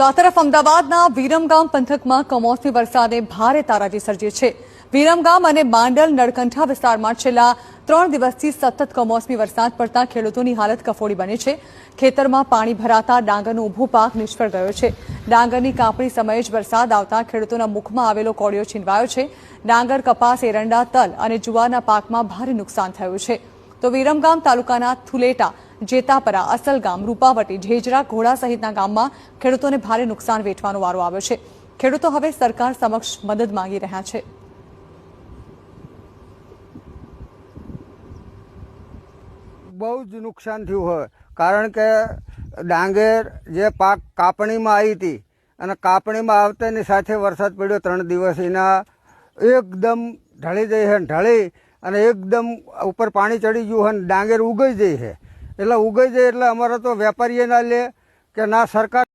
તો આ તરફ અમદાવાદના વિરમગામ પંથકમાં કમોસમી વરસાદે ભારે તારાજી સર્જી છે. વિરમગામ અને માંડલ નળકંઠા વિસ્તારમાં છેલ્લા ત્રણ દિવસથી સતત કમોસમી વરસાદ પડતા ખેડૂતોની હાલત કફોડી બની છે. ખેતરમાં પાણી ભરાતા ડાંગરનો ઊભો પાક નિષ્ફળ ગયો છે. ડાંગરની કાપણી સમયે જ વરસાદ આવતા ખેડૂતોના મુખમાં આવેલો કોળિયો છીનવાયો છે. ડાંગર, કપાસ, એરંડા, તલ અને જુવારના પાકમાં ભારે નુકસાન થયું છે. તો વિરમગામ તાલુકાના થુલેટા, જેતાપરા, અસલગામ, રૂપાવટી, ઢેજરા, ઘોડા સહિતના ગામમાં ખેડૂતોને ભારે નુકસાન વેઠવાનો વારો આવ્યો છે. ખેડૂતો હવે સરકાર સમક્ષ મદદ માંગી રહ્યા છે. બહુ જ નુકસાન થયું હોય. કારણ કે ડાંગેર જે પાક કાપણીમાં આવી હતી, અને કાપણીમાં આવતાની સાથે વરસાદ પડ્યો ત્રણ દિવસ, એના એકદમ ઢળી જઈ છે ઢળી અને એકદમ ઉપર પાણી ચડી ગયું હોય ડાંગેર ઉગાઈ જાય છે. એટલે ઉગઈ જાય એટલે અમારે તો વેપારીએ ના લે કે ના સરકાર